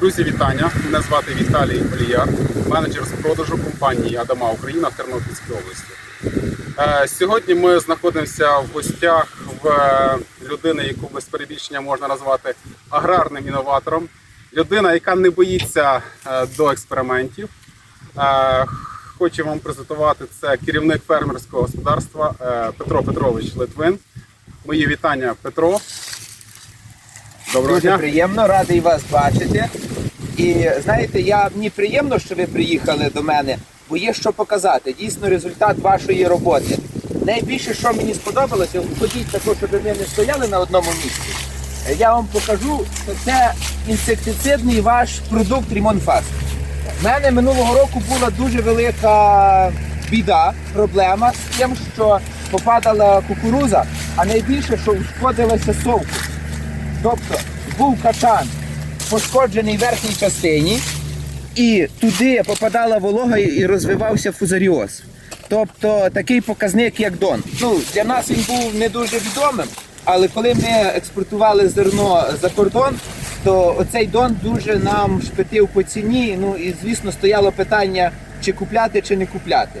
Друзі, вітання! Мене звати Віталій Оліяр, менеджер з продажу компанії Адама Україна в Тернопільській області. Е, Сьогодні ми знаходимося в гостях в е, людини, яку без перебільшення можна назвати аграрним інноватором. Людина, яка не боїться е, до експериментів. Хочу вам презентувати це керівник фермерського господарства Петро Петрович Литвин. Мої вітання, Петро. Доброго Дуже дня. приємно, радий вас бачити. І знаєте, я мені приємно, що ви приїхали до мене, бо є що показати. Дійсно, результат вашої роботи. Найбільше, що мені сподобалося, ходіть також, щоб ви не стояли на одному місці. Я вам покажу, що це інсектицидний ваш продукт Rimon У мене минулого року була дуже велика біда, проблема з тим, що попадала кукуруза, а найбільше, що ушкодилася совку. Тобто був качан пошкоджений в верхній частині, і туди попадала волога і розвивався фузаріоз. Тобто такий показник, як Дон. Ну, для нас він був не дуже відомим, але коли ми експортували зерно за кордон, то оцей Дон дуже нам шпитив по ціні. Ну і звісно стояло питання, чи купляти, чи не купляти.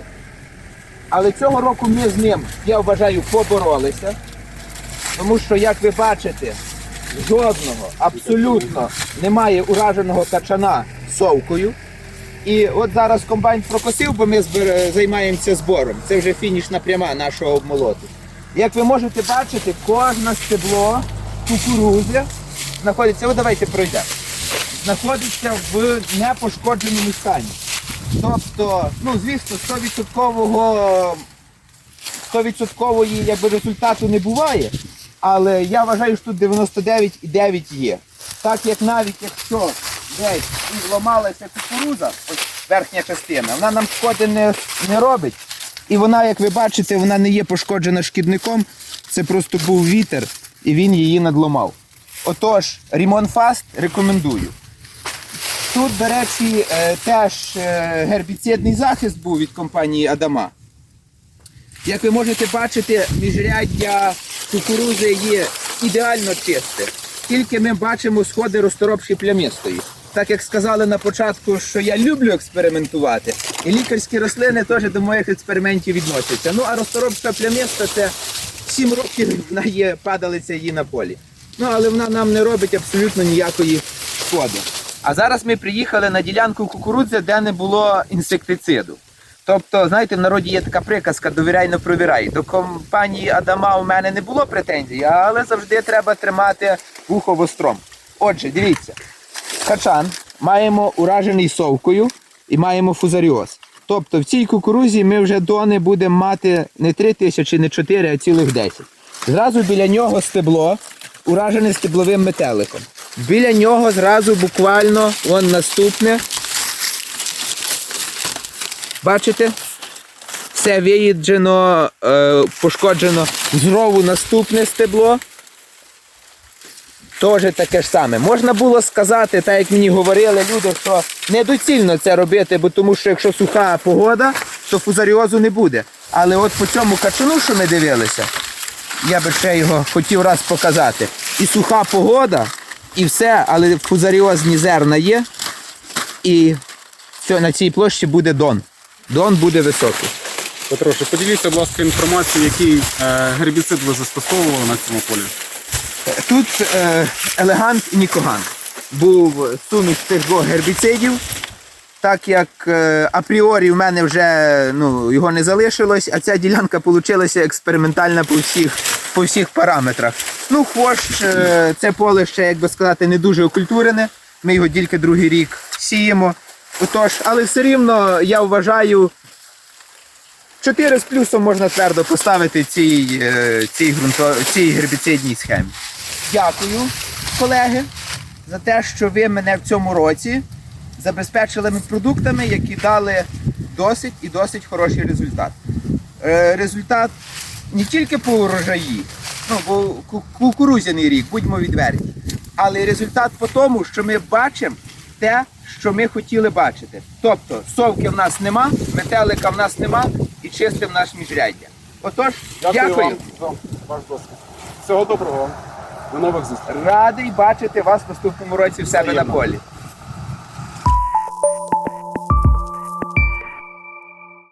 Але цього року ми з ним, я вважаю, поборолися. Тому що, як ви бачите, жодного, абсолютно немає ураженого качана совкою. І от зараз комбайн прокосив, бо ми займаємося збором. Це вже фінішна пряма нашого обмолоту. Як ви можете бачити, кожне стебло кукурузи знаходиться, о, давайте пройдемо, знаходиться в непошкодженому стані. Тобто, ну звісно, 100% 100% якби, результату не буває, але я вважаю, що тут 99,9 є. Так як навіть якщо десь зламалася кукуруза, ось верхня частина, вона нам шкоди не, не робить. І вона, як ви бачите, вона не є пошкоджена шкідником. Це просто був вітер і він її надломав. Отож, Rimon Fast рекомендую. Тут, до речі, е, теж е, гербіцидний захист був від компанії Адама. Як ви можете бачити, міжряддя кукурузи є ідеально чисте. Тільки ми бачимо сходи розторопші плямистої. Так як сказали на початку, що я люблю експериментувати, і лікарські рослини теж до моїх експериментів відносяться. Ну а розторопша плямиста це 7 років вона є падалиця її на полі. Ну але вона нам не робить абсолютно ніякої шкоди. А зараз ми приїхали на ділянку кукурудзи, де не було інсектициду. Тобто, знаєте, в народі є така приказка довіряй, не провіряй. До компанії Адама у мене не було претензій, але завжди треба тримати вухо востром. Отже, дивіться, качан маємо уражений совкою і маємо фузаріоз. Тобто в цій кукурузі ми вже дони будемо мати не 3 тисячі, не 4, а цілих 10. Зразу біля нього стебло, уражене стебловим метеликом. Біля нього зразу буквально вон наступне. Бачите? Все виїджено, е, пошкоджено. Знову наступне стебло. Теж таке ж саме. Можна було сказати, так як мені говорили люди, що недоцільно це робити, бо тому що якщо суха погода, то фузаріозу не буде. Але от по цьому качану, що ми дивилися, я би ще його хотів раз показати. І суха погода, і все, але фузаріозні зерна є. І на цій площі буде дон. Дон буде високий. Петроше, поділіться, будь ласка, інформацією, який е, гербіцид ви застосовували на цьому полі. Тут е, елегант і Нікоган. Був суміш цих двох гербіцидів. Так як е, апріорі в мене вже ну, його не залишилось, а ця ділянка вийшла експериментальна по всіх, по всіх параметрах. Ну, хвощ, е, це поле ще, як би сказати, не дуже окультурене. Ми його тільки другий рік сіємо. Отож, але все рівно я вважаю, 4 з плюсом можна твердо поставити цій, е, цій, ґрунто, цій гербіцидній схемі. Дякую, колеги, за те, що ви мене в цьому році забезпечили продуктами, які дали досить і досить хороший результат. Е, Результат не тільки по урожаї, ну, бо ку- кукурудзяний рік, будьмо відверті, але результат по тому, що ми бачимо те, що ми хотіли бачити. Тобто совки в нас нема, метелика в нас нема і чисте в наш міжряддя. Отож, дякую. вам за ваш досвід. Всього доброго вам. До нових зустрічей. Радий бачити вас в наступному році в себе на полі.